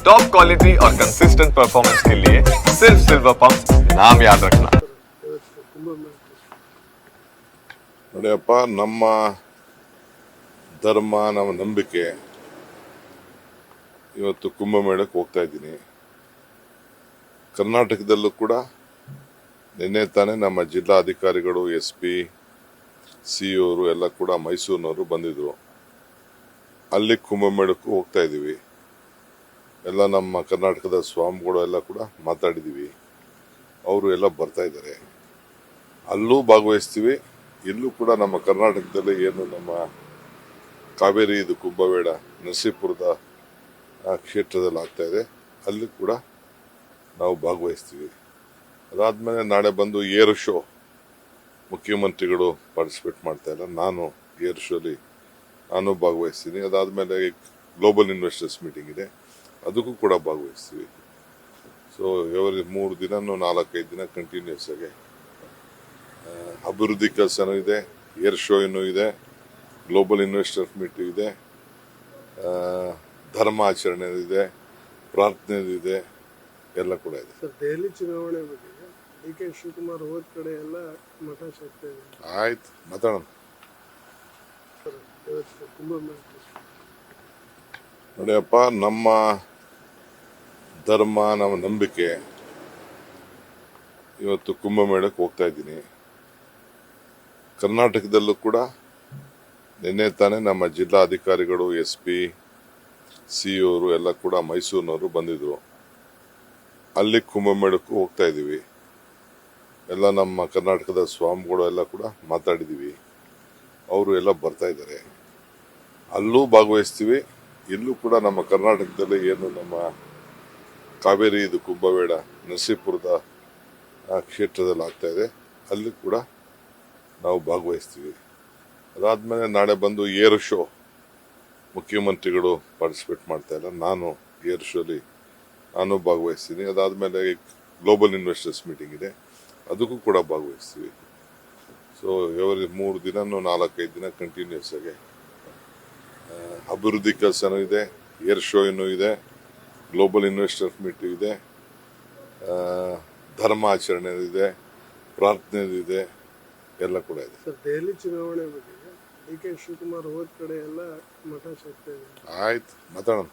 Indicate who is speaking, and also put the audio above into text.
Speaker 1: Top quality और consistent performance के लिए सिर्फ सिल्वर पंप नाम याद रखना
Speaker 2: ನೋಡಿಯಪ್ಪ ನಮ್ಮ ಧರ್ಮ ನಮ್ಮ ನಂಬಿಕೆ ಇವತ್ತು ಕುಂಭಮೇಳಕ್ಕೆ ಹೋಗ್ತಾ ಇದ್ದೀನಿ ಕರ್ನಾಟಕದಲ್ಲೂ ಕೂಡ ನಿನ್ನೆ ತಾನೇ ನಮ್ಮ ಜಿಲ್ಲಾಧಿಕಾರಿಗಳು ಎಸ್ ಪಿ ಸಿ ಅವರು ಎಲ್ಲ ಕೂಡ ಮೈಸೂರಿನವರು ಬಂದಿದ್ರು ಅಲ್ಲಿ ಕುಂಭಮೇಳಕ್ಕೂ ಹೋಗ್ತಾ ಇದ್ದೀವಿ ಎಲ್ಲ ನಮ್ಮ ಕರ್ನಾಟಕದ ಸ್ವಾಮಿಗಳು ಎಲ್ಲ ಕೂಡ ಮಾತಾಡಿದ್ದೀವಿ ಅವರು ಎಲ್ಲ ಬರ್ತಾ ಇದ್ದಾರೆ. ಅಲ್ಲೂ ಭಾಗವಹಿಸ್ತೀವಿ. ಇಲ್ಲೂ ಕೂಡ ನಮ್ಮ ಕರ್ನಾಟಕದಲ್ಲಿ ಏನು ನಮ್ಮ ಕಾವೇರಿ ಇದು ಕುಂಭವೇಡ ನರಸೀಪುರದ ಕ್ಷೇತ್ರದಲ್ಲಿ ಆಗ್ತಾ ಇದೆ. ಅಲ್ಲಿ ಕೂಡ ನಾವು ಭಾಗವಹಿಸ್ತೀವಿ. ಅದಾದಮೇಲೆ ನಾಳೆ ಬಂದು ಏರ್ ಶೋ ಮುಖ್ಯಮಂತ್ರಿಗಳು ಪಾರ್ಟಿಸಿಪೇಟ್ ಮಾಡ್ತಾ ಇಲ್ಲ. ನಾನು ಏರ್ ಶೋಲಿ, ನಾನು ಭಾಗವಹಿಸ್ತೀನಿ. ಅದಾದಮೇಲೆ ಗ್ಲೋಬಲ್ ಇನ್ವೆಸ್ಟರ್ಸ್ ಮೀಟಿಂಗ್ ಇದೆ. ಅದಕ್ಕೂ ಕೂಡ ಭಾಗವಹಿಸ್ತೀವಿ. ಸೊ ಎವರಿ ಮೂರು ದಿನ ನಾಲ್ಕೈದು ದಿನ ಕಂಟಿನ್ಯೂಸ್ ಆಗಿ ಅಭಿವೃದ್ಧಿ ಕೆಲಸನೂ ಇದೆ ಏರ್ ಶೋ ಇನ್ನೂ ಇದೆ ಗ್ಲೋಬಲ್ ಇನ್ವೆಸ್ಟರ್ ಮೀಟ್ ಇದೆ ಧರ್ಮ ಆಚರಣೆ ಇದೆ ಪ್ರಾರ್ಥನೆ ಇದೆ ಎಲ್ಲ ಕೂಡ ಇದೆ.
Speaker 3: ದೆಹಲಿ ಚುನಾವಣೆ ಬಗ್ಗೆ ಡಿ ಕೆ ಶಿವಕುಮಾರ್ ಹೋದ ಕಡೆ ಎಲ್ಲ ಮಠ ಶಕ್ತಿ
Speaker 2: ಆಯ್ತು ಮಾತಾಡೋಣ. ನೋಡಿಯಪ್ಪ ನಮ್ಮ ಧರ್ಮ ನಮ್ಮ ನಂಬಿಕೆ ಇವತ್ತು ಕುಂಭಮೇಳಕ್ಕೆ ಹೋಗ್ತಾ ಇದ್ದೀನಿ. ಕರ್ನಾಟಕದಲ್ಲೂ ಕೂಡ ನಿನ್ನೆ ತಾನೇ ನಮ್ಮ ಜಿಲ್ಲಾಧಿಕಾರಿಗಳು, ಎಸ್ ಪಿ ಸಿ ಅವರು ಎಲ್ಲ ಕೂಡ ಮೈಸೂರಿನವರು ಬಂದಿದ್ರು. ಅಲ್ಲಿ ಕುಂಭಮೇಳಕ್ಕೂ ಹೋಗ್ತಾ ಇದ್ದೀವಿ. ಎಲ್ಲ ನಮ್ಮ ಕರ್ನಾಟಕದ ಸ್ವಾಮಿಗಳು ಎಲ್ಲ ಕೂಡ ಮಾತಾಡಿದ್ದೀವಿ. ಅವರು ಎಲ್ಲ ಬರ್ತಾ ಇದ್ದಾರೆ. ಅಲ್ಲೂ ಭಾಗವಹಿಸ್ತೀವಿ. ಇಲ್ಲೂ ಕೂಡ ನಮ್ಮ ಕರ್ನಾಟಕದಲ್ಲಿ ಏನು ನಮ್ಮ ಕಾವೇರಿ ಇದು ಕುಂಭಮೇಳ ನರಸೀಪುರದ ಕ್ಷೇತ್ರದಲ್ಲಿ ಆಗ್ತಾ ಇದೆ. ಅಲ್ಲಿ ಕೂಡ ನಾವು ಭಾಗವಹಿಸ್ತೀವಿ. ಅದಾದಮೇಲೆ ನಾಳೆ ಬಂದು ಏರ್ ಶೋ ಮುಖ್ಯಮಂತ್ರಿಗಳು ಪಾರ್ಟಿಸಿಪೇಟ್ ಮಾಡ್ತಾ ಇಲ್ಲ. ನಾನು ಏರ್ ಶೋಲಿ, ನಾನು ಭಾಗವಹಿಸ್ತೀನಿ. ಅದಾದಮೇಲೆ ಗ್ಲೋಬಲ್ ಇನ್ವೆಸ್ಟರ್ಸ್ ಮೀಟಿಂಗ್ ಇದೆ. ಅದಕ್ಕೂ ಕೂಡ ಭಾಗವಹಿಸ್ತೀವಿ. ಸೊ ಎವರಿ ಮೂರು ದಿನನೂ ನಾಲ್ಕೈದು ದಿನ ಕಂಟಿನ್ಯೂಸ್ ಆಗಿ ಅಭಿವೃದ್ಧಿ ಕೆಲಸನೂ ಇದೆ, ಏರ್ ಶೋ ಇದೆ. ಗ್ಲೋಬಲ್ ಇನ್ವೆಸ್ಟರ್ಸ್ ಮೀಟ್ ಇದೆ. ಧರ್ಮ ಆಚರಣೆ ಇದೆ ಪ್ರಾರ್ಥನೆ ಇದೆ ಎಲ್ಲ ಕೂಡ ಇದೆ.
Speaker 3: ಸರ್ ದೆಹಲಿ ಚುನಾವಣೆ ಬಗ್ಗೆ ಡಿ ಕೆ ಶಿವಕುಮಾರ್ ಹೋದ ಕಡೆ ಎಲ್ಲ ಮಠ
Speaker 2: ಆಯ್ತು ಮಾತಾಡೋಣ.